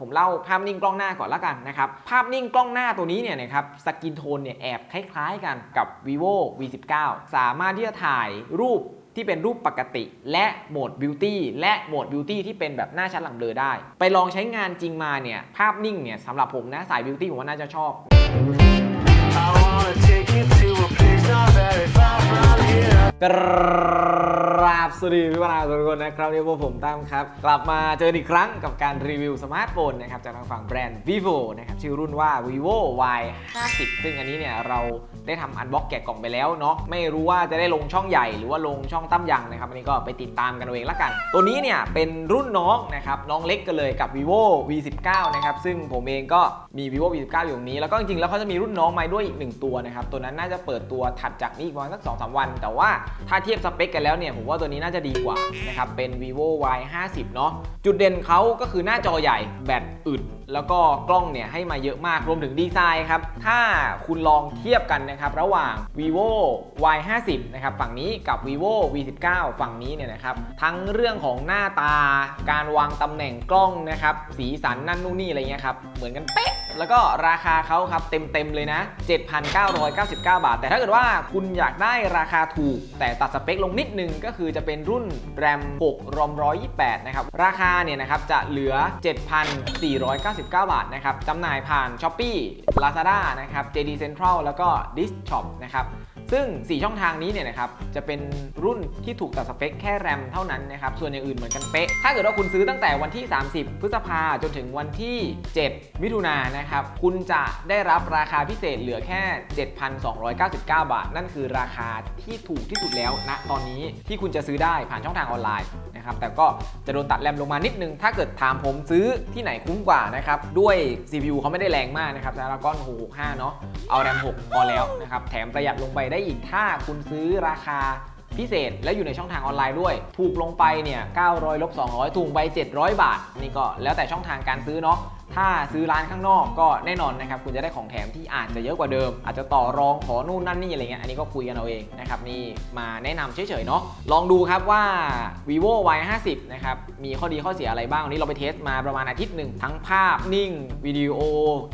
ผมเล่าภาพนิ่งกล้องหน้าก่อนละกันนะครับภาพนิ่งกล้องหน้าตัวนี้เนี่ยนะครับสกินโทนเนี่ยแอบคล้ายๆกันกับ vivo v19 สามารถที่จะถ่ายรูปที่เป็นรูปปกติ และโหมด Beauty และโหมด Beauty ที่เป็นแบบหน้าชัดหลังเบลอได้ ไปลองใช้งานจริงมาเนี่ยภาพนิ่งเนี่ยสำหรับผมนะสาย Beauty ผมว่าน่าจะชอบ I wanna take you to a place not very far from here. ราบสวัสดีพี่ปนาทุกคนนะครับนี่พวกผมตั้มครับ กลับมาเจออีกครั้งกับการรีวิวสมาร์ทโฟนนะครับจากทางฝั่งแบรนด์ vivo นะครับชื่อรุ่นว่า vivo y 5 0ซึ่งอันนี้เนี่ยเราได้ทำอันบ็อกแกะกล่องไปแล้วเนาะไม่รู้ว่าจะได้ลงช่องใหญ่หรือว่าลงช่องตั้มยังนะครับอันนี้ก็ไปติดตามกันเอาเองละกัน ตัวนี้เนี่ยเป็นรุ่นน้องนะครับน้องเล็กกันเลยกับ vivo v 1 9นะครับซึ่งผมเองก็มี vivo v 1 9อยู่ตรงนี้แล้วก็จริงๆแล้วเขาจะมีรุ่นน้องมาด้วยอีกหนึ่งตัวนะครับตัวนั้นน่าจะเปิดตัวถัดจากนี้อีกประมาณสักสองสามวัน แต่ว่าถ้าเทียบสเปคกันแล้วเนี่ยผมว่าตัวนี้น่าจะดีกว่านะครับเป็น vivo y 5 0เนาะจุดเด่นเขาก็คือหน้าจอใหญ่แบตอึด แล้วก็กล้องเนี่ยให้มาเยอะมากรวมถึงดีไซน์ครับ ถ้าคุณลองเทียบกันนะครับ ระหว่าง vivo y 5 0นะครับฝั่งนี้กับ vivo v 1 9ฝั่งนี้เนี่ยนะครับ ทั้งเรื่องของหน้าตา การวางตำแหน่งกล้องนะครับ สีสันนั่นนู่นนี่อะไรเงี้ยครับ เหมือนกันเป๊ะแล้วก็ราคาเขาครับเต็ม ๆ เลยนะ 7,999 บาท แต่ถ้าเกิดว่าคุณอยากได้ราคาถูก แต่ตัดสเปคลงนิดนึงก็คือจะเป็นรุ่น RAM 6 ROM 128 นะครับ ราคาเนี่ยนะครับจะเหลือ 7,499 บาทนะครับจำหน่ายผ่าน Shopee Lazada นะครับ JD Central แล้วก็ d i s Shop นะครับ ซึ่ง 4 ช่องทางนี้เนี่ยนะครับจะเป็นรุ่นที่ถูกตัดสเปคแค่แรมเท่านั้นนะครับส่วนอย่างอื่นเหมือนกันเป๊ะ ถ้าเกิดว่าคุณซื้อตั้งแต่วันที่ 30 พฤษภาจนถึงวันที่ 7 มิถุนายนนะครับคุณจะได้รับราคาพิเศษเหลือแค่ 7,299 บาท นั่นคือราคาที่ถูกที่สุดแล้วณตอนนี้ที่คุณจะซื้อได้ผ่านช่องทางออนไลน์นะครับแต่ก็จะโดนตัดแรมลงมานิดนึง ถ้าเกิดถามผมซื้อที่ไหนคุ้มกว่านะครับด้วย CPU เขาไม่ได้แรงมากนะครับ Snapdragon 665 เนาะเอาแรม 6 พอแล้วนะครับแถมประหยัดลงไปได้อีกถ้าคุณซื้อราคา พิเศษและอยู่ในช่องทางออนไลน์ด้วย ถูกลงไปเนี่ย900ลบ200 ถูกไป700 บาท นี่ก็แล้วแต่ช่องทางการซื้อเนาะถ้าซื้อร้านข้างนอกก็แน่นอนนะครับคุณจะได้ของแถมที่อาจจะเยอะกว่าเดิม อาจจะต่อรองขอนู่นนั่นนี่อะไรเงี้ยอันนี้ก็คุยกันเอาเองนะครับนี่มาแนะนำเฉยๆเนาะลองดูครับว่า vivo y 5 0นะครับมีข้อดีข้อเสียอะไรบ้างวันนี้เราไปเทสมาประมาณอาทิตย์หนึ่งทั้งภาพนิ่งวิดีโอ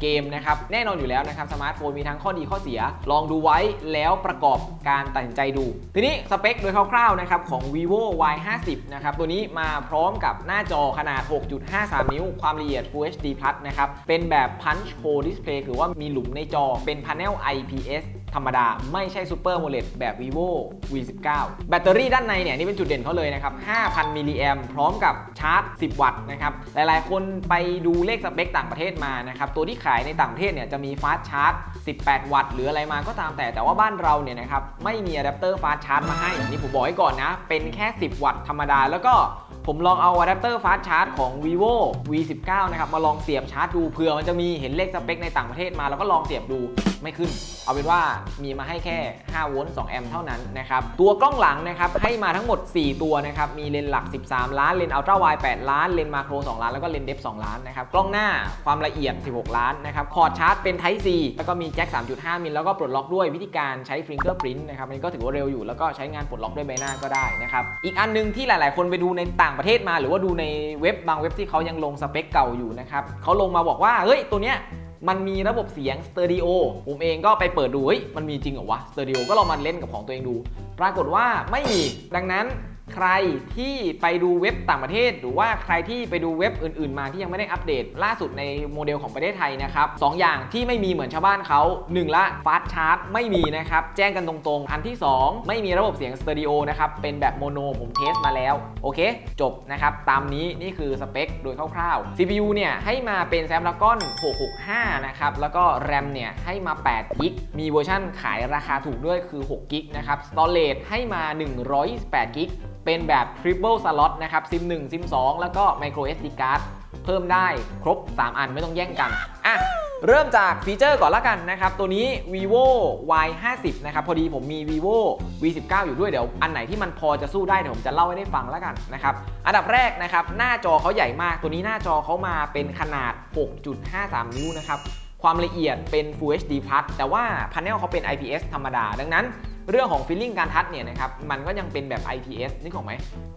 เกมนะครับแน่นอนอยู่แล้วนะครับสมาร์ทโฟนมีทั้งข้อดีข้อเสีย ลองดูไว้แล้วประกอบการตัดสินใจดู ทีนี้สเปคโดยคร่าวๆนะครับของ vivo y 5 0นะครับตัวนี้มาพร้อมกับหน้าจอขนาด 6.53 นิ้ว ความละเอียด Full HD Plus นะครับเป็นแบบ Punch Hole Display คือว่ามีหลุมในจอเป็น Panel IPS ธรรมดา ไม่ใช่ Super AMOLED แบบ vivo v19 แบตเตอรี่ด้านในเนี่ยนี่เป็นจุดเด่นเขาเลยนะครับ 5,000 มิลลิแอมพร้อมกับชาร์จ 10 วัตต์นะครับ หลายๆ คนไปดูเลขสเปคต่างประเทศมานะครับ ตัวที่ขายในต่างประเทศเนี่ยจะมีฟาสชาร์จ 18 วัตต์หรืออะไรมาก็ตามแต่ แต่ว่าบ้านเราเนี่ยนะครับไม่มีอะแดปเตอร์ฟาสชาร์จมาให้นนี้ผมบอกไว้ก่อนนะ เป็นแค่ 10 วัตต์ธรรมดาแล้วก็ ผมลองเอาอะแดปเตอร์ฟาสชาร์จของ vivo v19 นะครับ มาลองเสียบชาร์จดูเผื่อมันจะมีเห็นเลขสเปคในต่างประเทศมา แล้วก็ลองเสียบดูไม่ขึ้น เอาเป็นว่ามีมาให้แค่ 5 โวลต์ 2 แอมป์เท่านั้นนะครับ ตัวกล้องหลังนะครับ ให้มาทั้งหมด 4 ตัวนะครับ มีเลนส์หลัก 13 ล้าน เลนส์อัลตร้าไวด์8ล้าน เลนส์มาโคร 2 ล้าน แล้วก็เลนส์เดฟ 2 ล้านนะครับ กล้องหน้าความละเอียด 16 ล้านนะครับพอร์ตชาร์จเป็น Type C แล้วก็มีแจ็ค 3.5 มิลแล้วก็ปลดล็อกด้วยวิธีการใช้ Fingerprint นะครับอันนี้ก็ถือว่าเร็วอยู่แล้วก็ใช้งานปลดล็อกด้วยใบหน้าก็ได้นะครับอีกอันนึงที่หลาย ๆ คนไปดูในต่างประเทศมา หรือว่าดูในเว็บบางเว็บที่เขายังลงสเปคเก่าอยู่นะครับเขาลงมาบอกว่าเฮ้ยตัวเนี้ยมันมีระบบเสียงสเตอริโอผมเองก็ไปเปิดดูเฮ้ยมันมีจริงเหรอวะสเตอริโอก็ลองมาเล่นกับของตัวเองดู ปรากฏว่าไม่มีดังนั้น ใครที่ไปดูเว็บต่างประเทศ หรือว่าใครที่ไปดูเว็บอื่นๆ มาที่ยังไม่ได้อัปเดต ล่าสุดในโมเดลของประเทศไทยนะครับสองอย่างที่ไม่มีเหมือนชาวบ้านเขาหนึ่งละฟาสชาร์จไม่มีนะครับ แจ้งกันตรงๆ อันที่ 2 ไม่มีระบบเสียงสเตอริโอนะครับ เป็นแบบโมโนผมเทสมาแล้ว โอเค จบนะครับ ตามนี้นี่คือสเปคโดยคร่าวๆ CPU เนี่ยให้มาเป็น Snapdragon 665 นะครับ แล้วก็ RAM เนี่ยให้มา8กิกมีเวอร์ชั่นขายราคาถูกด้วยคือ6กิกนะครับ Storage ให้มา128กิก เป็นแบบ Triple Slot นะครับซิม1ซิม2แล้วก็ Micro SD Card เพิ่มได้ครบ 3 อันไม่ต้องแย่งกัน อะ เริ่มจากฟีเจอร์ก่อนละกันนะครับ ตัวนี้ vivo y 5 0นะครับ พอดีผมมี vivo v 1 9อยู่ด้วยเดี๋ยว อันไหนที่มันพอจะสู้ได้เดี๋ยวผมจะเล่าให้ได้ฟังละกันนะครับ อันดับแรกนะครับ หน้าจอเขาใหญ่มาก ตัวนี้หน้าจอเขามาเป็นขนาด 6.53 นิ้วนะครับ ความละเอียดเป็น Full HD Plus แต่ว่าพาร์เนลเขาเป็น IPS ธรรมดา ดังนั้น เรื่องของ feeling การทัชเนี่ยนะครับมันก็ยังเป็นแบบ IPS นึกออกไหม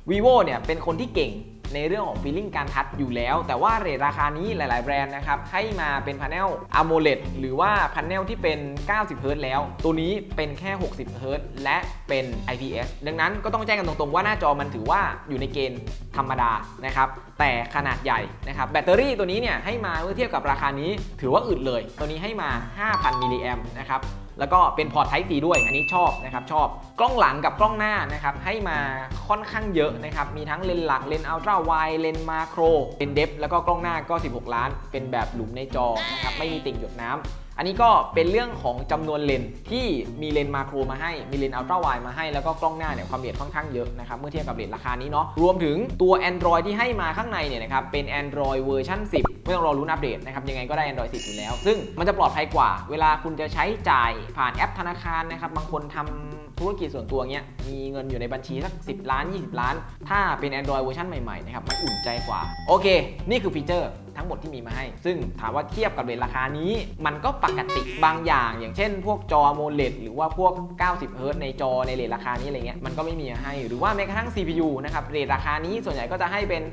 vivo เนี่ยเป็นคนที่เก่งในเรื่องของฟีลลิ่งการทัชอยู่แล้ว แต่ว่าเรทราคานี้หลาย ๆ แบรนด์นะครับให้มาเป็นพา n เนล AMOLED หรือว่าพา n เนลที่เป็น 90 Hz แล้ว ตัวนี้เป็นแค่ 60 Hz และเป็น IPS ดังนั้นก็ต้องแจ้งกันตรง ๆ ว่าหน้าจอมันถือว่าอยู่ในเกณฑ์ธรรมดานะครับ แต่ขนาดใหญ่นะครับแบตเตอรี่ตัวนี้เนี่ยให้มาเมื่อเทียบกับราคานี้ ถือว่าอึดเลย ตัวนี้ให้มา 5,000 มิลลิแอมนะครับแล้วก็เป็นพอร์ต Type C ด้วย อันนี้ชอบนะครับชอบกล้องหลังกับกล้องหน้านะครับให้มาค่อนข้างเยอะนะครับมีทั้งเลนส์หลักเลนส์อัลตร้าไวเลนส์มาโครเลนส์เดฟแล้วก็กล้องหน้าก็ 16 ล้าน เป็นแบบหลุมในจอนะครับไม่มีติ่งหยดน้ำ อันนี้ก็เป็นเรื่องของจำนวนเลนส์ที่มีเลนส์มาโครมาให้มีเลนส์อัลตร้าไวมาให้แล้วก็กล้องหน้าเนี่ยความละเอียดค่อนข้างเยอะนะครับเมื่อเทียบกับเลนส์ราคานี้เนาะรวมถึงตัว Android ที่ให้มาข้างในเนี่ยนะครับเป็น Android เวอร์ชัน10 ไม่ต้องรอรุ้นอัปเดตนะครับยังไงก็ได้ Android 10 อยู่แล้ว ซึ่งมันจะปลอดภัยกว่า เวลาคุณจะใช้จ่ายผ่านแอปธนาคารนะครับบางคนทำธุรกิจส่วนตัวเงี้ยมีเงินอยู่ในบัญชีสัก 10 ล้าน 20 ล้าน ถ้าเป็น Android เวอร์ชันใหม่ๆนะครับมันอุ่นใจกว่าโอเค นี่คือฟีเจอร์ ทั้งหมดที่มีมาให้ ซึ่งถามว่าเทียบกับเรทราคานี้ มันก็ปกติบางอย่าง อย่างเช่น พวกจอ AMOLED หรือว่าพวก 90 Hz ในจอในเรทราคานี้อะไรเงี้ยมันก็ไม่มีมาให้ หรือว่าแม้กระทั่ง CPU นะครับเรทราคานี้ส่วนใหญ่ก็จะให้เป็น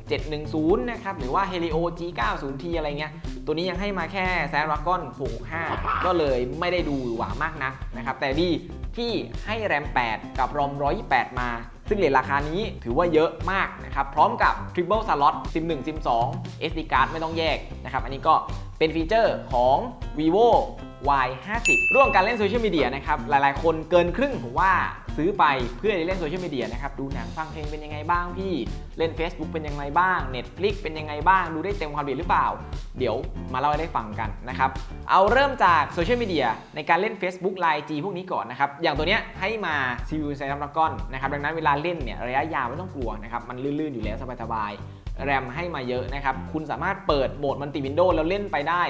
710 นะครับหรือว่า Helio G90T อะไรเงี้ยตัวนี้ยังให้มาแค่ Snapdragon 665ก็เลยไม่ได้ดูหวามากนักนะครับแต่ดีที่ให้แรม 8 กับรอม 128 มา ซึ่งเลทราคานี้ถือว่าเยอะมากนะครับ พร้อมกับ Triple Slot SIM 1 SIM 2 SD card ไม่ต้องแยกนะครับ อันนี้ก็ เป็นฟีเจอร์ของ vivo Y 50เรื่องการเล่นโซเชียลมีเดียนะครับ หลายๆ คนเกินครึ่งผมว่าซื้อไปเพื่อจะเล่นโซเชียลมีเดียนะครับ ดูหนังฟังเพลงเป็นยังไงบ้างพี่ เล่น Facebook เป็นยังไงบ้าง Netflix เป็นยังไงบ้าง ดูได้เต็มความเอียดหรือเปล่า เดี๋ยวมาเล่าให้ได้ฟังกันนะครับ เอาเริ่มจากโซเชียลมีเดียในการเล่น Facebook Line G พวกนี้ก่อนนะครับ อย่างตัวเนี้ยให้มา CPU Snapdragon นะครับ ดังนั้นเวลาเล่นเนี่ยระยะยาวไม่ต้องกลัวนะครับ มันลื่นๆอยู่แล้วสบายๆ แรมให้มาเยอะนะครับ คุณสามารถเปิดโหมดมัลติวินโดว์แล้วเล่นไปได้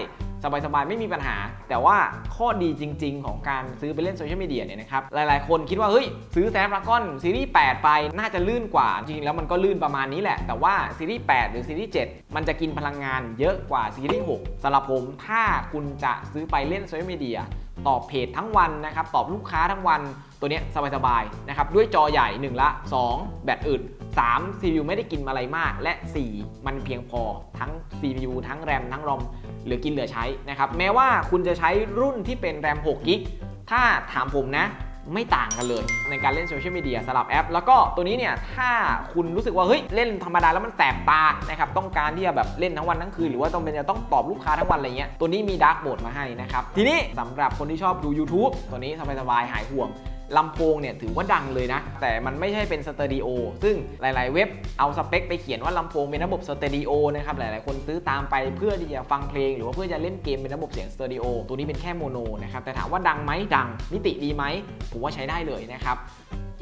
สบายๆ ไม่มีปัญหา แต่ว่าข้อดีจริง ๆ ของการซื้อไปเล่นโซเชียลมีเดียเนี่ยนะครับ หลายๆ คนคิดว่า เฮ้ย ซื้อ Snapdragon ซีรีส์ 8 ไปน่าจะลื่นกว่า จริงๆ แล้วมันก็ลื่นประมาณนี้แหละ แต่ว่าซีรีส์ 8 หรือซีรีส์ 7 มันจะกินพลังงานเยอะกว่าซีรีส์ 6สำหรับผมถ้าคุณจะซื้อไปเล่นโซเชียลมีเดียตอบเพจทั้งวันนะครับตอบลูกค้าทั้งวันตัวเนี้ยสบายๆนะครับด้วยจอใหญ่ 1 ละ 2 แบตอึด 3 CPU ไม่ได้กินอะไรมาก และ 4 มันเพียงพอทั้ง CPU ทั้งแรมทั้งรอมเหลือกินเหลือใช้นะครับ แม้ว่าคุณจะใช้รุ่นที่เป็นแรม6กิกถ้าถามผมนะไม่ต่างกันเลย ในการเล่นโซเชียลมีเดียสลับแอป แล้วก็ตัวนี้เนี่ยถ้าคุณรู้สึกว่าเฮ้ยเล่นธรรมดาแล้วมันแสบตานะครับต้องการที่จะแบบเล่นทั้งวันทั้งคืน หรือว่าต้องเป็นจะต้องตอบลูกค้าทั้งวันอะไรเงี้ยตัวนี้มีดาร์กโหมดมาให้นะครับทีนี้สำหรับคนที่ชอบดู YouTube ตัวนี้สบายๆหายห่วง ลำโพงเนี่ยถือว่าดังเลยนะ แต่มันไม่ใช่เป็นสเตอริโอซึ่งหลาย ๆ เว็บเอาสเปคไปเขียนว่าลำโพงเป็นระบบสเตอริโอนะครับหลาย ๆ คนซื้อตามไปเพื่อที่จะฟังเพลง หรือว่าเพื่อจะเล่นเกมเป็นระบบเสียงสเตอริโอตัวนี้เป็นแค่โมโนนะครับแต่ถามว่าดังไหมดังมิติดีไหมผมว่าใช้ได้เลยนะครับ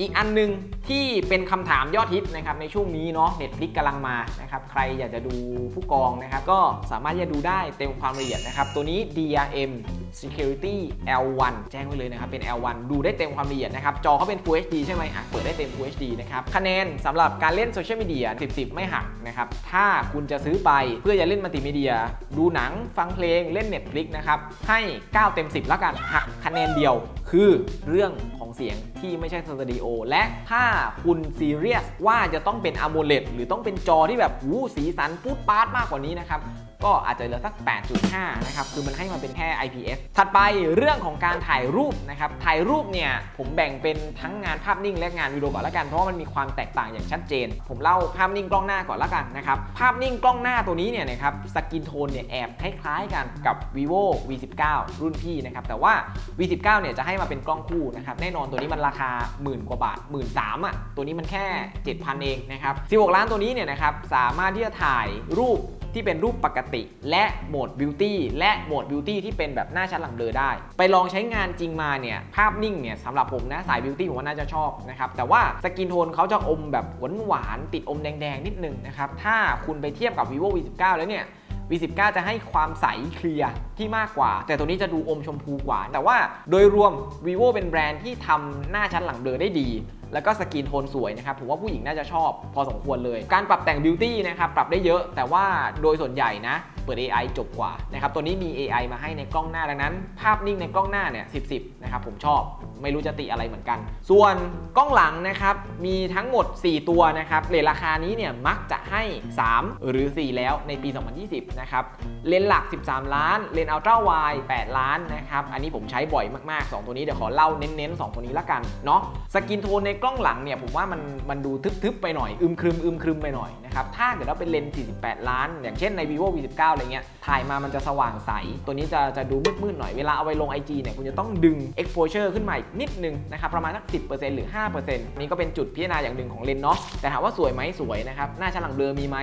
อีกอันหนึงที่เป็นคำถามยอดฮิตนะครับในช่วงนี้เนาะ Netflix กำลังมานะครับใครอยากจะดูผู้กองนะครับก็สามารถจะดูได้เต็มความละเอียดนะครับตัวนี้ DRM Security L1 แจ้งไว้เลยนะครับเป็น L1 ดูได้เต็มความละเอียดนะครับจอเขาเป็น Full HD ใช่ไหมอะเปิดได้เต็ม Full HD นะครับคะแนนสำหรับการเล่นโซเชียลมีเดีย10 10 ไม่หักนะครับถ้าคุณจะซื้อไปเพื่อจะเล่นมัลติมีเดีย ดูหนังฟังเพลงเล่น Netflix นะครับให้ 9 เต็ม 10 แล้วกันหักคะแนนเดียว คือเรื่องของเสียงที่ไม่ใช่สตูดิโอและถ้าคุณซีเรียสว่าจะต้องเป็นอะโมเลตหรือต้องเป็นจอที่แบบวูสีสันพูดปาร์ตมากกว่านี้นะครับ ก็อาจจะเหลือสัก 8.5 นะครับ คือมันให้มาเป็นแค่ IPS ถัดไปเรื่องของการถ่ายรูปนะครับ ถ่ายรูปเนี่ยผมแบ่งเป็นทั้งงานภาพนิ่งและงานวิดีโอก่อนละกัน เพราะว่ามันมีความแตกต่างอย่างชัดเจน ผมเล่าภาพนิ่งกล้องหน้าก่อนละกันนะครับ ภาพนิ่งกล้องหน้าตัวนี้เนี่ยนะครับ สกินโทนเนี่ยแอบคล้ายๆกันกับ vivo v19 รุ่นพี่นะครับ แต่ว่า v19 เนี่ยจะให้มาเป็นกล้องคู่นะครับ แน่นอนตัวนี้มันราคาหมื่นกว่าบาท1 3ื่นสามอะ ตัวนี้มันแค่ 7,000 เองนะครับ 16 ล้านตัวนี้เนี่ยนะครับ สามารถที่จะถ่ายรูป ที่เป็นรูปปกติ และโหมดบิวตี้และโหมดบิวตี้ที่เป็นแบบหน้าชัดหลังเบลอได้ ไปลองใช้งานจริงมาเนี่ยภาพนิ่งเนี่ยสำหรับผมนะสายบิวตี้ผมว่าน่าจะชอบนะครับแต่ว่าสกินโทนเขาจะอมแบบหวานหวานๆติดอมแดงๆนิดนึงนะครับถ้าคุณไปเทียบกับ vivo v19 แล้วเนี่ย V19 จะให้ความใสเคลียร์ที่มากกว่า แต่ตัวนี้จะดูอมชมพูกว่า แต่ว่าโดยรวม vivo เป็นแบรนด์ที่ทำหน้าชั้นหลังเบลอได้ดี แล้วก็สกินโทนสวยนะครับผมว่าผู้หญิงน่าจะชอบพอสมควรเลย การปรับแต่งบิวตี้นะครับปรับได้เยอะ แต่ว่าโดยส่วนใหญ่นะเปิด AI จบกว่านะครับตัวนี้มี AI มาให้ในกล้องหน้าดังนั้น ภาพนิ่งในกล้องหน้าเนี่ยสิบสิบนะครับผมชอบ ไม่รู้จะติอะไรเหมือนกัน ส่วนกล้องหลังนะครับมีทั้งหมด 4 ตัวนะครับเลนราคานี้เนี่ยมักจะให้ 3 หรือ 4 แล้วในปี 2020 นะครับเลนส์หลัก 13 ล้าน เลนส์อัลตร้าไวด์8ล้านนะครับอันนี้ผมใช้บ่อยมากๆ 2 ตัวนี้เดี๋ยวขอเล่าเน้นๆ 2 ตัวนี้ละกันเนาะสกินโทนในกล้องหลังเนี่ยผมว่ามันมันดูทึบๆไปหน่อยอึมครึมอึมครึมไปหน่อยนะครับถ้าเกิดว่าเป็นเลนส์48 ล้าน อย่างเช่นใน vivo v 19อะไรเงี้ยถ่ายมามันจะสว่างใส ตัวนี้จะจะดูมืดๆหน่อยเวลาเอาไปลง IG เนี่ยคุณจะต้องดึง exposure ขึ้นมาอีกนิดนึงนะครับประมาณสัก 10%หรือ 5%นี่ก็เป็นจุดพิจารณาอย่างหนึ่งของเลนส์เนาะแต่ถามว่าสวยไหมสวยนะครับหน้าชั้นหลังเบลอมีไหม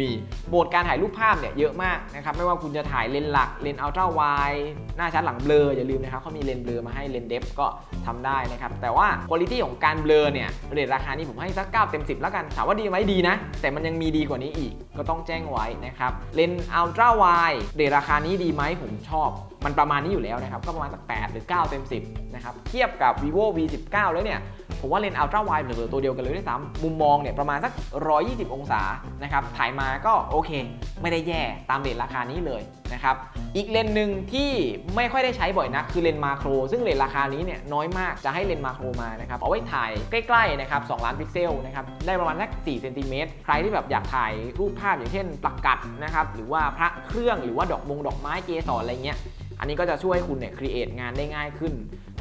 มีโหมดการถ่ายรูปภาพเนี่ยเยอะมากนะครับไม่ว่าคุณจะถ่ายเลนส์หลักเลนส์อัลตร้าไวหน้าชั้นหลังเบลออย่าลืมนะครับเขามีเลนส์เบลอมาให้เลนส์เดฟก็ทำได้นะครับแต่ว่าคุณภาพของการเบลอเนี่ยเรทราคานี้ผมให้สัก9เต็ม 10 แล้วกันถามว่าดีไหมดีนะ แต่มันยังมีดีกว่านี้อีกก็ต้องแจ้งไว้นะครับเลนส์อัลตร้าไวเรทราคานี้ดีไหมผมชอบ มันประมาณนี้อยู่แล้วนะครับ ก็ประมาณสัก 8 หรือ 9 เต็ม 10 นะครับ เทียบกับ vivo v 19แล้วเนี่ย ผมว่าเลนส์อัลตร้าไวด์เผลอๆตัวเดียวกันเลยด้วยซ้ำมุมมองเนี่ยประมาณสัก 120 องศานะครับ ถ่ายมาก็โอเค ไม่ได้แย่ตามเรทราคานี้เลยนะครับ อีกเลนหนึ่งที่ไม่ค่อยได้ใช้บ่อยนักคือเลนมาโคร ซึ่งเลนราคานี้เนี่ยน้อยมากจะให้เลนมาโครมานะครับ เอาไว้ถ่ายใกล้ๆนะครับ2ล้านพิกเซลนะครับได้ประมาณสัก4เซนติเมตรใครที่แบบอยากถ่ายรูปภาพอย่างเช่นปลักกัดนะครับหรือว่าพระเครื่องหรือว่าดอกมงดอกไม้เกสรอะไรเงี้ยอันนี้ก็จะช่วยให้คุณเนี่ยครีเอทงานได้ง่ายขึ้น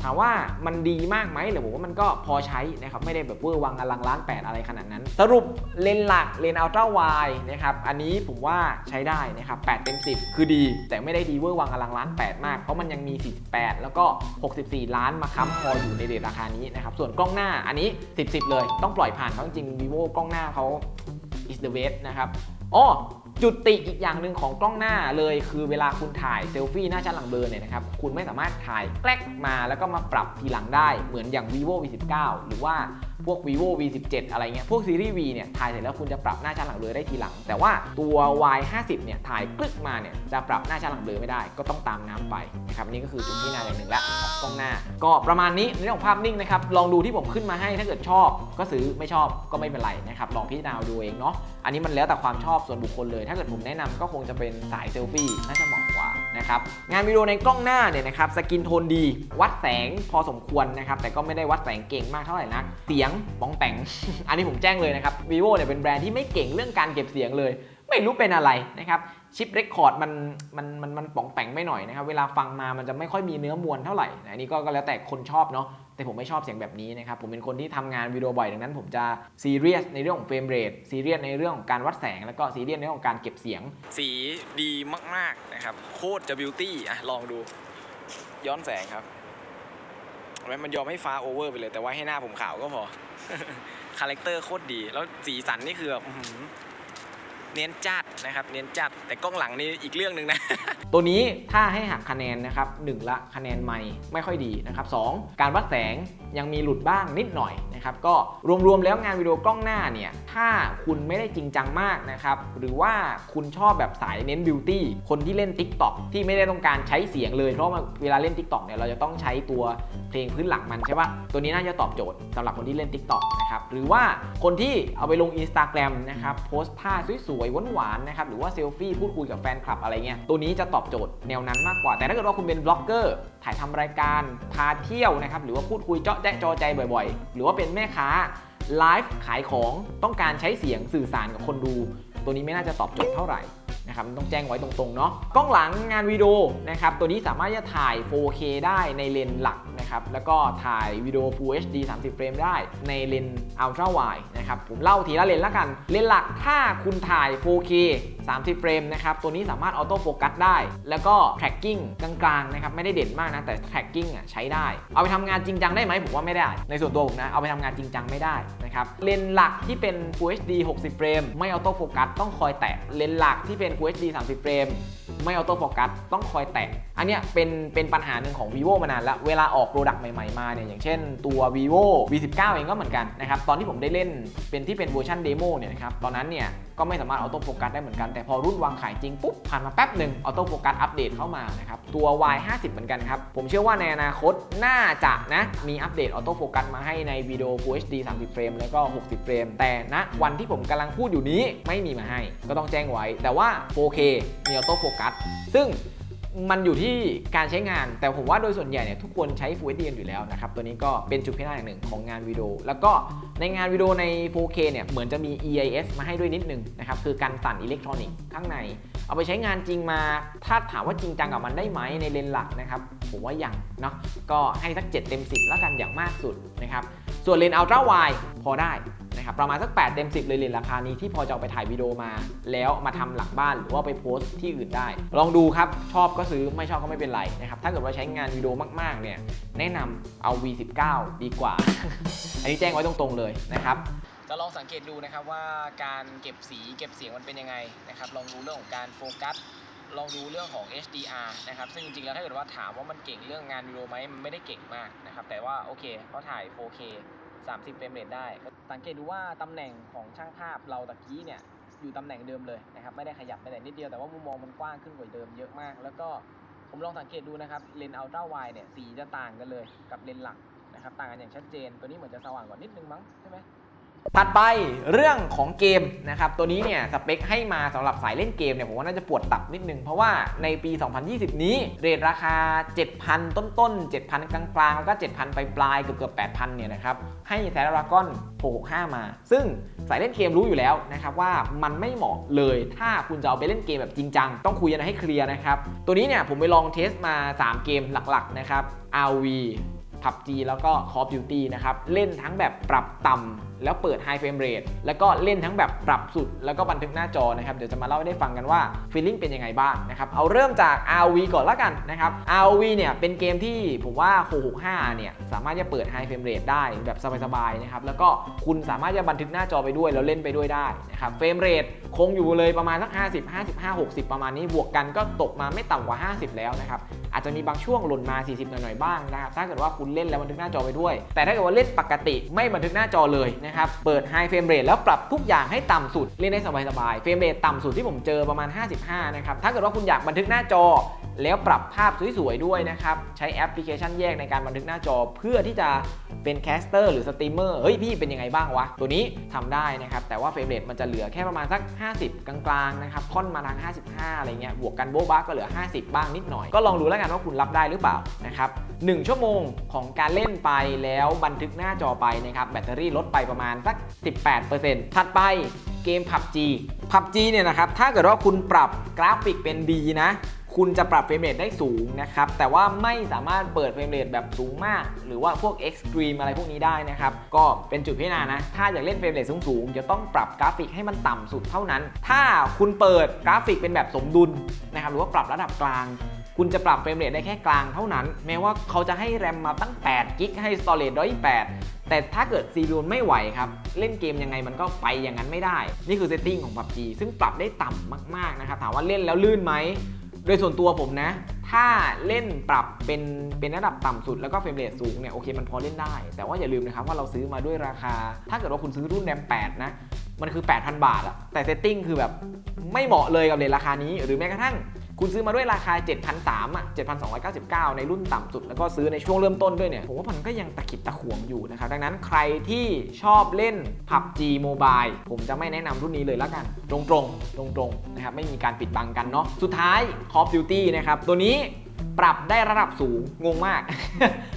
ถามว่ามันดีมากไหมหรือผมว่ามันก็พอใช้นะครับไม่ได้แบบเวอร์วังอลังล้านแปดอะไรขนาดนั้น สรุปเลนส์หลักเลนส์อัลตร้าไวนะครับอันนี้ผมว่าใช้ได้นะครับ8เต็ม 10 คือดี แต่ไม่ได้ดีเวอร์วังอลังล้าน 8 มาก เพราะมันยังมี 48 แล้วก็ 64 ล้านมาค้ำพออยู่ในเรทราคานี้นะครับส่วนกล้องหน้าอันนี้ 10 10 เลย ต้องปล่อยผ่านเขาะจริง vivo กล้องหน้าเขา is the best นะครับอ๋อ จุดติอีกอย่างหนึ่งของกล้องหน้าเลยคือเวลาคุณถ่ายเซลฟี่หน้าชั้นหลังเบลอเนี่ยนะครับคุณไม่สามารถถ่ายแกล้กมาแล้วก็มาปรับทีหลังได้เหมือนอย่าง vivo v 19หรือว่า พวก vivo v 17อะไรเงี้ย พวกซีรีส์ v เนี่ย ถ่ายเสร็จแล้วคุณจะปรับหน้าชั้นหลังเบลอได้ทีหลัง แต่ว่าตัว y 50เนี่ย ถ่ายกลึกมาเนี่ย จะปรับหน้าชั้นหลังเบลอไม่ได้ ก็ต้องตามน้ำไปนะครับอันนี่ก็คือจุดที่นาอย่างหนึ่งละของกล้องหน้า ก็ประมาณนี้ในเรื่องของภาพนิ่งนะครับ ลองดูที่ผมขึ้นมาให้ ถ้าเกิดชอบก็ซื้อ ไม่ชอบก็ไม่เป็นไรนะครับ ลองพิจารณาดูเองเนาะ อันนี้มันแล้วแต่ความชอบส่วนบุคคลเลย ถ้าเกิดผมแนะนำก็คงจะเป็นสายเซลฟี่น่าจะเหมาะ นะครับงานวิดีโอในกล้องหน้าเนี่ยนะครับสกินโทนดี วัดแสงพอสมควรนะครับแต่ก็ไม่ได้วัดแสงเก่งมากเท่าไหร่นักเสียงบ้องแปงอันนี้ผมแจ้งเลยนะครับ vivo เนี่ยเป็นแบรนด์ที่ไม่เก่งเรื่องการเก็บเสียงเลย ไม่รู้เป็นอะไรนะครับชิปเรคคอร์ดมันมันมันมันป่องแปงไม่หน่อยนะครับเวลาฟังมามันจะไม่ค่อยมีเนื้อมวลเท่าไหร่นะอันนี้ก็แล้วแต่คนชอบเนาะ แต่ผมไม่ชอบเสียงแบบนี้นะครับ ผมเป็นคนที่ทำงานวิดีโอบ่อยดังนั้น ผมจะซีเรียสในเรื่องของเฟรมเรทซีเรียสในเรื่องของการวัดแสง แล้วก็ซีเรียสในเรื่องของการเก็บเสียง สีดีมากๆนะครับ โคตรจะบิวตี้อะลองดู ย้อนแสงครับไหมมันยอมให้ฟ้าโอเวอร์ไปเลย แต่ว่าให้หน้าผมขาวก็พอคาแรคเตอร์โคตรดี แล้วสีสันนี่คือแบบ เน้นจัดนะครับ เน้นจัด แต่กล้องหลังนี่อีกเรื่องหนึ่งนะ ตัวนี้ถ้าให้หักคะแนนนะครับหนึ่งละคะแนนไม่ไม่ค่อยดีนะครับสองการวัดแสงยังมีหลุดบ้างนิดหน่อยนะครับก็รวมๆแล้วงานวิดีโอกล้องหน้าเนี่ยถ้าคุณไม่ได้จริงจังมากนะครับหรือว่าคุณชอบแบบสายเน้นบิวตี้คนที่เล่น Tik t o อกที่ไม่ได้ต้องการใช้เสียงเลยเพราะาเวลาเล่น Tik t o อกเนี่ยเราจะต้องใช้ตัวเพลงพื้นหลังมันใช่ปะตัวนี้น่าจะตอบโจทย์สำหรับคนที่เล่น Tik t o อกนะครับหรือว่าคนที่เอาไปลง Instagram นะครับโพสต์ท่าสวยๆหวานๆนะครับหรือว่าเซลฟี่พูดคุยกับแฟนคลับอะไรเงี้ยตัวนี้จะตอบโจทย์แนวนั้นมากกว่า แต่ถ้าเกิดว่าคุณเป็นบล็อกเกอร์ ถ่ายทำรายการพาเที่ยวนะครับหรือว่าพูดคุยเจาะแจ๊ะจอใจบ่อยๆ หรือว่าเป็นแม่ค้าไลฟ์ขายของต้องการใช้เสียงสื่อสารกับคนดู ตัวนี้ไม่น่าจะตอบโจทย์เท่าไหร่ นะครับต้องแจ้งไว้ตรงๆเนาะกล้องหลังงานวิดีโอนะครับตัวนี้สามารถจะถ่าย 4K ได้ในเลนส์หลักนะครับแล้วก็ถ่ายวิดีโอ Full HD 30 เฟรมได้ในเลนส์ Ultra Wide นะครับผมเล่าทีละเลนส์ละกัน เลนส์หลักถ้าคุณถ่าย 4K 30 เฟรมนะครับตัวนี้สามารถออโต้โฟกัสได้ แล้วก็ tracking กลางๆนะครับไม่ได้เด่นมากนะแต่ tracking อะใช้ได้ เอาไปทำงานจริงจังได้ไหมผมว่าไม่ได้ ในส่วนตัวผมนะเอาไปทำงานจริงจังไม่ได้นะครับเลนส์หลักที่เป็น Full HD 60 เฟรมไม่ออโต้โฟกัสต้องคอยแตะเลนส์หลักที่เป็น Full HD 30 เฟรม ไม่ออโต้โฟกัสต้องคอยแตะ อันเนี้ยเป็นเป็นปัญหาหนึ่งของ vivo มานานแล้ว เวลาออกโปรดักต์ใหม่ๆมาเนี่ยอย่างเช่นตัว vivo v19 เองก็เหมือนกันนะครับ ตอนที่ผมได้เล่นเป็นที่เป็นเวอร์ชันเดโมเนี่ยนะครับ ตอนนั้นเนี่ย ก็ไม่สามารถออโต้โฟกัสได้เหมือนกัน แต่พอรุ่นวางขายจริงปุ๊บผ่านมาแป๊บหนึ่งออโต้โฟกัสอัปเดตเข้ามานะครับตัว y 50เหมือนกันครับ ผมเชื่อว่าในอนาคตน่าจะนะ มีอัปเดตออโต้โฟกัสมาให้ในวิดีโอ Full HD 30 เฟรมแล้วก็ 60 เฟรม แต่ณวันที่ผมกำลังพูดอยู่นี้ไม่มีมาให้ ก็ต้องแจ้งไว้ แต่ว่า 4K มีออโต้โฟกัสซึ่ง มันอยู่ที่การใช้งาน แต่ผมว่าโดยส่วนใหญ่เนี่ยทุกคนใช้ Full HD กันอยู่แล้วนะครับ ตัวนี้ก็เป็นจุดพิจารณาอย่างหนึ่งของงานวิดีโอ แล้วก็ในงานวิดีโอใน 4K เนี่ยเหมือนจะมี EIS มาให้ด้วยนิดนึงนะครับ คือการสั่นอิเล็กทรอนิกส์ข้างใน เอาไปใช้งานจริงมา ถ้าถามว่าจริงจังกับมันได้ไหมในเลนส์หลักนะครับ ผมว่ายังเนาะ ก็ให้สัก 7 เต็ม 10 แล้วกันอย่างมากสุดนะครับ ส่วนเลนส์อัลตร้าไวพอได้ นะครับประมาณสัก 8 เต็ม 10 เลยเลนส์ราคานี้ที่พอจะเอาไปถ่ายวิดีโอมา แล้วมาทำหลังบ้านหรือว่าไปโพสต์ที่อื่นได้ ลองดูครับ ชอบก็ซื้อไม่ชอบก็ไม่เป็นไรนะครับถ้าเกิดว่าใช้งานวิดีโอมากๆเนี่ยแนะนำเอา V19 ดีกว่า อันนี้แจ้งไว้ตรงๆเลยนะครับจะลองสังเกตดูนะครับว่าการเก็บสีเก็บเสียงมันเป็นยังไงนะครับลองดูเรื่องของการโฟกัสลองดูเรื่องของ HDR นะครับ ซึ่งจริงๆ แล้วถ้าเกิดว่าถามว่ามันเก่งเรื่องงานวิดีโอไหมมันไม่ได้เก่งมากนะครับ แต่ว่าโอเคเขาถ่าย 4K 30เฟรมเรทได้สังเกตดูว่าตำแหน่งของช่างภาพเราตะกี้เนี่ยอยู่ตำแหน่งเดิมเลยนะครับไม่ได้ขยับไปไหนนิดเดียวแต่ว่ามุมมองมันกว้างขึ้นกว่าเดิมเยอะมาก แล้วก็ผมลองสังเกตดูนะครับเลนส์อัลตร้าไวเนี่ยสีจะต่างกันเลยกับเลนส์หลักนะครับต่างกันอย่างชัดเจน ตัวนี้เหมือนจะสว่างกว่านิดนึงมั้งใช่ไหม ถัดไปเรื่องของเกมนะครับตัวนี้เนี่ยสเปคให้มาสำหรับสายเล่นเกมเนี่ยผมว่าน่าจะปวดตับนิดนึง เพราะว่าในปี 2020 นี้เรทราคา 7,000 ต้นๆ 7,000 กลางๆ แล้วก็ 7,000ไปปลายๆเกือบเกือบ8,000 เนี่ยนะครับให้แซดราก้อน665 มา ซึ่งสายเล่นเกมรู้อยู่แล้วนะครับว่ามันไม่เหมาะเลยถ้าคุณจะเอาไปเล่นเกมแบบจริงจังต้องคุยกันให้เคลียร์นะครับตัวนี้เนี่ยผมไปลองเทสมา 3 เกมหลักๆนะครับ RV PUBG แล้วก็ Call of Duty นะครับ เล่นทั้งแบบปรับต่ำแล้วเปิด High Frame Rate แล้วก็เล่นทั้งแบบปรับสุด แล้วก็บันทึกหน้าจอนะครับ เดี๋ยวจะมาเล่าให้ได้ฟังกันว่า Feeling เป็นยังไงบ้างนะครับ เอาเริ่มจาก RV ก่อนละกันนะครับ RV เนี่ยเป็นเกมที่ผมว่า465 เนี่ยสามารถจะเปิด High Frame Rate ได้แบบสบายๆนะครับ แล้วก็คุณสามารถจะบันทึกหน้าจอไปด้วยแล้วเล่นไปด้วยได้นะครับ เฟรมเรทคงอยู่เลยประมาณสัก 50 55 60 ประมาณนี้บวกกันก็ตกมาไม่ต่ำกว่า 50 แล้วนะครับ อาจจะมีบางช่วงหล่นมา 40 หน่อยๆบ้างนะครับถ้าเกิดว่าคุณเล่นแล้วบันทึกหน้าจอไปด้วย แต่ถ้าเกิดว่าเล่นปกติไม่บันทึกหน้าจอเลยนะครับเปิด High Frame Rate แล้วปรับทุกอย่างให้ต่ำสุดเล่นได้สบายๆเฟรมเรทต่ำสุดที่ผมเจอประมาณ 55 นะครับถ้าเกิดว่าคุณอยากบันทึกหน้าจอ แล้วปรับภาพสวยๆด้วยนะครับ ใช้แอปพลิเคชันแยกในการบันทึกหน้าจอ เพื่อที่จะเป็นแคสเตอร์หรือสตรีมเมอร์เฮ้ยพี่เป็นยังไงบ้างวะ ตัวนี้ทำได้นะครับ แต่ว่าเฟรมเรทมันจะเหลือแค่ประมาณสัก 50 กลางๆนะครับค่อนมาทาง 55 อะไรเงี้ยบวกกันโบ๊ะบ้าก็เหลือ 50 บ้างนิดหน่อย ก็ลองดูแล้วกันว่าคุณรับได้หรือเปล่านะครับ1ชั่วโมงของการเล่นไปแล้วบันทึกหน้าจอไปนะครับแบตเตอรี่ลดไปประมาณสัก 18%ถัดไปเกม PUBG PUBG เนี่ยนะครับถ้าเกิดว่าคุณปรับกราฟิกเป็นดีนะ คุณจะปรับเฟรมเรทได้สูงนะครับ แต่ว่าไม่สามารถเปิดเฟรมเรทแบบสูงมาก หรือว่าพวก Extreme อะไรพวกนี้ได้นะครับ ก็เป็นจุดพิจารณานะ ถ้าอยากเล่นเฟรมเรทสูงๆ จะต้องปรับกราฟิกให้มันต่ำสุดเท่านั้น ถ้าคุณเปิดกราฟิกเป็นแบบสมดุลนะครับ หรือว่าปรับระดับกลาง คุณจะปรับเฟรมเรทได้แค่กลางเท่านั้น แม้ว่าเขาจะให้แรมมาตั้ง8กิกให้ storage 128แต่ถ้าเกิด CPU ไม่ไหวครับ เล่นเกมยังไงมันก็ไปอย่างนั้นไม่ได้ นี่คือเซตติ้งของ PUBG ซึ่งปรับได้ต่ำมากๆนะครับ ถามว่าเล่นแล้วลื่นไหม โดยส่วนตัวผมนะ ถ้าเล่นปรับเป็นเป็นระดับต่ำสุดแล้วก็เฟรมเรทสูงเนี่ยโอเคมันพอเล่นได้ แต่ว่าอย่าลืมนะครับว่าเราซื้อมาด้วยราคา ถ้าเกิดว่าคุณซื้อรุ่นแรม8นะมันคือ 8,000 บาทอะแต่เซตติ้งคือแบบไม่เหมาะเลยกับเลนราคานี้ หรือแม้กระทั่ง คุณซื้อมาด้วยราคา 7,300อะ7,299 ในรุ่นต่ำสุด แล้วก็ซื้อในช่วงเริ่มต้นด้วยเนี่ย ผมว่ามันก็ยังตะขิดตะขวงอยู่นะครับ ดังนั้นใครที่ชอบเล่น PUBG Mobile ผมจะไม่แนะนำรุ่นนี้เลยละกัน ตรงๆ ตรงๆ นะครับ ไม่มีการปิดบังกันเนาะ สุดท้าย Call of Duty นะครับ ตัวนี้ ปรับได้ระดับสูง งงมาก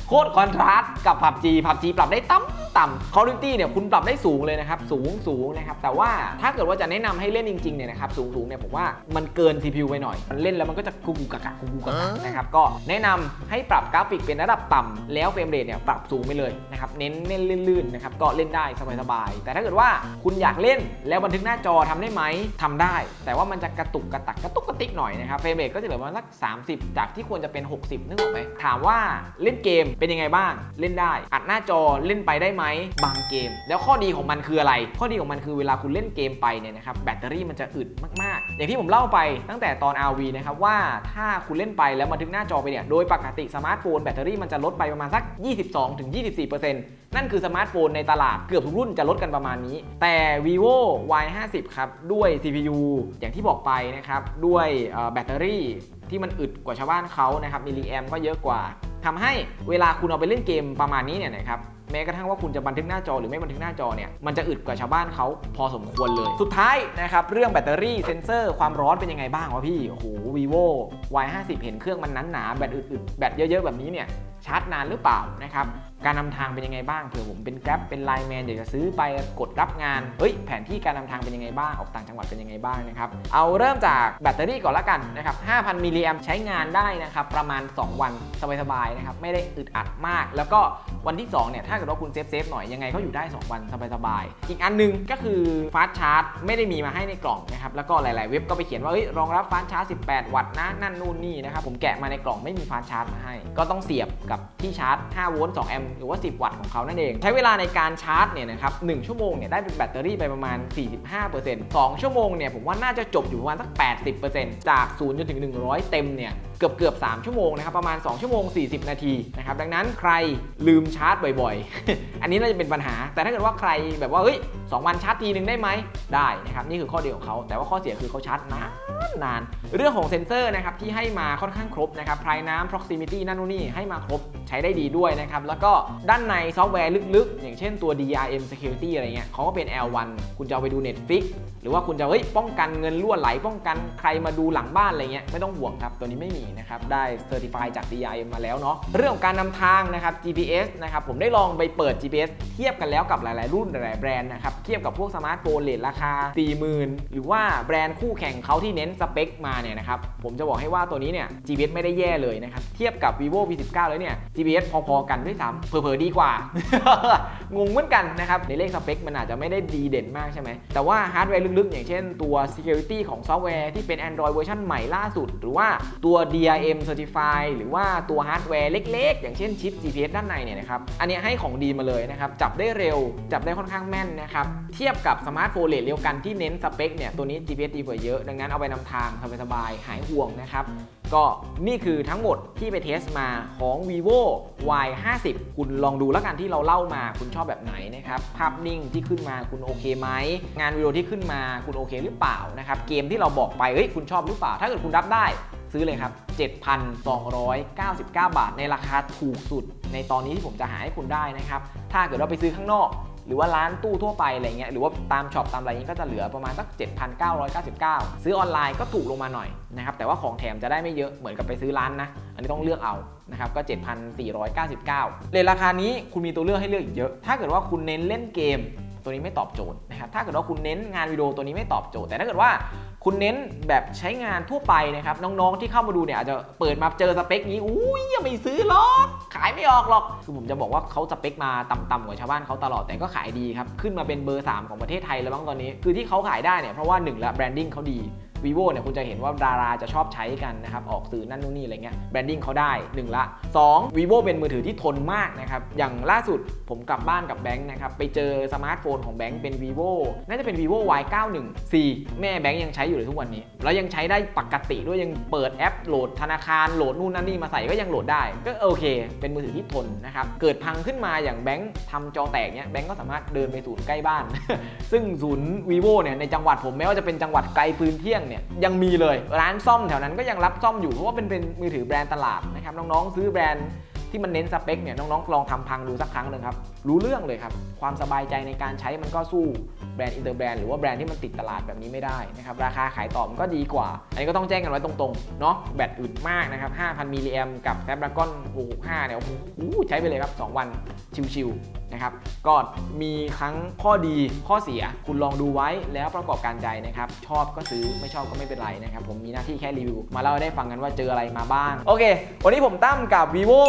โคตรคอนทราสต์กับ PUBG PUBG ปรับได้ต่ำต่ำ Call of Duty เนี่ยคุณปรับได้สูงเลยนะครับ สูงสูงนะครับ แต่ว่าถ้าเกิดว่าจะแนะนำให้เล่นจริงๆเนี่ยนะครับสูงสูงเนี่ยผมว่ามันเกิน CPU ไปหน่อย มันเล่นแล้วมันก็จะกุกูกะกะกุกูกะกะนะครับก็แนะนำให้ปรับกราฟิกเป็นระดับต่ำแล้วเฟรมเรทเนี่ยปรับสูงไปเลยนะครับเน้นเน้นลื่นๆนะครับก็เล่นได้สบายๆแต่ถ้าเกิดว่าคุณอยากเล่นแล้วบันทึกหน้าจอทำได้ไหมทำได้ แต่ว่ามันจะกระตุกกระตักกระตุกกระติกหน่อยนะครับเฟรมเรทก็จะเหลือประมาณสัก30 จากที่ควรจะเป็น 60นึกออกไหมถามว่าเล่นเกมเป็นยังไงบ้าง เล่นได้ อัดหน้าจอเล่นไปได้ไหมบางเกม แล้วข้อดีของมันคืออะไร ข้อดีของมันคือเวลาคุณเล่นเกมไปเนี่ยนะครับแบตเตอรี่มันจะอึดมากๆ อย่างที่ผมเล่าไปตั้งแต่ตอน RV นะครับว่าถ้าคุณเล่นไปแล้วบันทึกหน้าจอไปเนี่ยโดยปกติสมาร์ทโฟนแบตเตอรี่มันจะลดไปประมาณสัก 22-24% นั่นคือสมาร์ทโฟนในตลาดเกือบทุกรุ่นจะลดกันประมาณนี้ แต่ vivo y 5 0ครับ ด้วย CPU อย่างที่บอกไปนะครับ ด้วยแบตเตอรี่ที่มันอึดกว่าชาวบ้านเขานะครับมิลลิแอมก็เยอะกว่าทำให้เวลาคุณเอาไปเล่นเกมประมาณนี้เนี่ยนะครับแม้กระทั่งว่าคุณจะบันทึกหน้าจอหรือไม่บันทึกหน้าจอเนี่ยมันจะอึดกว่าชาวบ้านเขาพอสมควรเลย สุดท้ายนะครับเรื่องแบตเตอรี่เซนเซอร์ความร้อนเป็นยังไงบ้างวะพี่โอ้โห vivo y 5 0เห็นเครื่องมันนั้นหนาแบตอึดๆแบตเยอะๆแบบนี้เนี่ยชาร์จนานหรือเปล่านะครับ การนำทางเป็นยังไงบ้างเผื่อผมเป็นแกร็บเป็นไลน์แมนอยากจะซื้อไปกดรับงานเฮ้ยแผนที่การนำทางเป็นยังไงบ้างออกต่างจังหวัดเป็นยังไงบ้างนะครับเอาเริ่มจากแบตเตอรี่ก่อนละกันนะครับ5,000มิลลิแอมใช้งานได้นะครับประมาณ 2 วันสบายๆนะครับไม่ได้อึดอัดมาก แล้วก็วันที่2เนี่ยถ้าเกิดว่าคุณเซฟเซฟหน่อยยังไงก็อยู่ได้ 2 วันสบายๆอีกอันหนึงก็คือฟาสชาร์จไม่ได้มีมาให้ในกล่องนะครับแล้วก็หลายๆเว็บก็ไปเขียนว่าเอ้ยรองรับฟาสชาร์จ18 วัตต์นะนั่นนู่นนี่นะครับผมแกะมาในกล่องไม่มีฟาสชาร์จมาให้ ก็ต้องเสียบกับที่ชาร์จ5โวลต์2แอมป์หรือว่า 10 วัตต์ของเขานั่นเอง ใช้เวลาในการชาร์จเนี่ยนะครับ1ชั่วโมงเนี่ยได้เป็นแบตเตอรี่ไปประมาณ 45% 2 ชั่วโมงเนี่ยผมว่าน่าจะจบอยู่ประมาณสัก 80%จาก 0 จนถึง 100 เต็มเนี่ยเกือบเกือบ3ชั่วโมงนะครับประมาณ 2 ชั่วโมง 40 นาทีนะครับดังนั้นใครลืมชาร์จบ่อยๆ อันนี้น่าจะเป็นปัญหา แต่ถ้าเกิดว่าใครแบบว่าเฮ้ยสวันชาร์จทีนึงได้ไหมได้นะครับนี่คือข้อดีของเขาแต่ว่าข้อเสียคือเขาชาร์จนาน นาน เรื่องของเซ็นเซอร์นะครับที่ให้มาค่อนข้างครบนะครับพรายน้ำ proximity นั่นนู่นนี่ให้มาครบใช้ได้ดีด้วยนะครับ แล้วก็ด้านในซอฟต์แวร์ลึกๆ อย่างเช่นตัว DRM security อะไรเงี้ยเขาก็เป็น L1 คุณจะเอาไปดู Netflix หรือว่าคุณจะเฮ้ยป้องกันเงินรั่วไหล ป้องกันใครมาดูหลังบ้านอะไรเงี้ยไม่ต้องห่วงครับ ตัวนี้ไม่มีนะครับ ได้ Certify จาก DRM มาแล้วเนาะเรื่องของการนำทางนะครับ GPS นะครับผมได้ลองไปเปิด GPS เทียบกันแล้วกับหลาย ๆ รุ่นหลายๆแบรนด์นะครับเทียบกับพวกสมาร์ทโฟนเลทราคา 40,000 หรือว่าแบรนด์คู่แข่งเขาที่เน้นสเปคมาเนี่ยนะครับผมจะบอกให้ว่าตัวนี้เนี่ย GPS ไม่ได้แย่เลยนะครับ เทียบกับ vivo v19 เลยเนี่ย GPS พอๆกันด้วยซ้ำเผลอๆดีกว่า งงเหมือนกันนะครับ ในเลขสเปคมันอาจจะไม่ได้ดีเด่นมากใช่ไหม แต่ว่าฮาร์ดแวร์ลึกๆ อย่างเช่นตัว security ของซอฟต์แวร์ที่เป็น Android เวอร์ชันใหม่ล่าสุด หรือว่าตัว DRM Certify หรือว่าตัวฮาร์ดแวร์เล็กๆ อย่างเช่นชิป GPS ด้านในเนี่ยนะครับอันนี้ให้ของดีมาเลยนะครับจับได้เร็ว จับได้ค่อนข้างแม่นนะครับเทียบกับสมาร์ทโฟนเลทเดียวกันที่เน้นสเปคเนี่ยตัวนี้ GPS ดีกว่าเยอะดังนั้นเอาไปนำทางสบายๆหายห่วงนะครับ ก็นี่คือทั้งหมดที่ไปเทสมาของ vivo y 5 0คุณลองดูแล้วกันที่เราเล่ามาคุณชอบแบบไหนนะครับ ภาพนิ่งที่ขึ้นมาคุณโอเคไหม งานวิดีโอที่ขึ้นมาคุณโอเคหรือเปล่านะครับ เกมที่เราบอกไปเฮ้ยคุณชอบหรือเปล่า ถ้าเกิดคุณรับได้ซื้อเลยครับ 7,299 บาทในราคาถูกสุดในตอนนี้ที่ผมจะหาให้คุณได้นะครับ ถ้าเกิดเราไปซื้อข้างนอก หรือว่าร้านตู้ทั่วไปอะไรเงี้ยหรือว่าตามช็อปตามอะไรเงี้ยก็จะเหลือประมาณสัก 7,999 ซื้อออนไลน์ก็ถูกลงมาหน่อยนะครับแต่ว่าของแถมจะได้ไม่เยอะเหมือนกับไปซื้อร้านนะ อันนี้ต้องเลือกเอานะครับก็ 7,499 เลทราคานี้คุณมีตัวเลือกให้เลือกอีกเยอะ ถ้าเกิดว่าคุณเน้นเล่นเกม ตัวนี้ไม่ตอบโจทย์นะครับถ้าเกิดว่าคุณเน้นงานวิดีโอตัวนี้ไม่ตอบโจทย์ แต่ถ้าเกิดว่าคุณเน้นแบบใช้งานทั่วไปนะครับน้องๆที่เข้ามาดูเนี่ยอาจจะเปิดมาเจอสเปคนี้อุ้ยยังไม่ซื้อหรอกขายไม่ออกหรอกคือผมจะบอกว่าเขาสเปคมาต่ำๆกว่าชาวบ้านเขาตลอดแต่ก็ขายดีครับขึ้นมาเป็นเบอร์ 3 ของประเทศไทยแล้วบ้างตอนนี้ คือที่เขาขายได้เนี่ยเพราะว่า1ละแบรนดิ้งเขาดี vivo เนี่ยคุณจะเห็นว่าดาราจะชอบใช้กันนะครับ ออกสื่อนั่นนู่นนี่อะไรเงี้ยแบรนดิ้งเขาได้1ละ 2 vivo เป็นมือถือที่ทนมากนะครับ อย่างล่าสุดผมกลับบ้านกับแบงค์นะครับ ไปเจอสมาร์ทโฟนของแบงค์เป็น vivo น่าจะเป็น vivo y 9 1 4แม่แบงค์ยังใช้อยู่เลยทุกวันนี้ แล้วยังใช้ได้ปกติด้วยยังเปิดแอปโหลดธนาคารโหลดนู่นนั่นนี่มาใส่ก็ยังโหลดได้ ก็โอเค เป็นมือถือที่ทนนะครับเกิดพังขึ้นมาอย่างแบงค์ทำจอแตกเนี้ยแบงค์ก็สามารถเดินไปศูนย์ใกล้บ้าน ซึ่งศูนย์ vivo เนี่ยในจังหวัดผมแม้ว่าจะเป็นจังหวัดไกลปืนเที่ยงเนี่ยยังมีเลยร้านซ่อมแถวนั้นก็ยังรับซ่อมอยู่เพราะว่าเป็นเป็นมือถือแบรนด์ตลาดนะครับน้องๆซื้อแบรนด์ ที่มันเน้นสเปคเนี่ยน้องๆลองทำพังดูสักครั้งหนึ่งครับ รู้เรื่องเลยครับ ความสบายใจในการใช้มันก็สู้แบรนด์อินเตอร์แบรนด์หรือว่าแบรนด์ที่มันติดตลาดแบบนี้ไม่ได้นะครับราคาขายต่อมันก็ดีกว่า อันนี้ก็ต้องแจ้งกันไว้ตรงๆเนาะแบตอึดมากนะครับ 5,000 มิลลิแอมกับ Snapdragon 665เนี่ยโอ้โหใช้ไปเลยครับสองวันชิวๆนะครับก็มีทั้งข้อดีข้อเสีย คุณลองดูไว้แล้วประกอบการใจนะครับชอบก็ซื้อไม่ชอบก็ไม่เป็นไรนะครับผมมีหน้าที่แค่รีวิวมาเล่าให้ได้ฟังกันว่าเจออะไรมาบ้างโอเค วันนี้ผมตั้มกับ vivo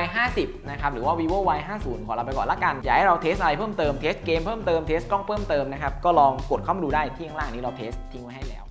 y 5 0นะครับหรือว่า vivo y 5 0ขอเราไปก่อนละกัน อยากให้เราเทสอะไรเพิ่มเติมเทสเกมเพิ่มเติมเทสกล้องเพิ่มเติมนะครับก็ลองกดเข้ามาดูได้ที่ข้างล่างนี้เราเทสทิ้งไว้ให้แล้ว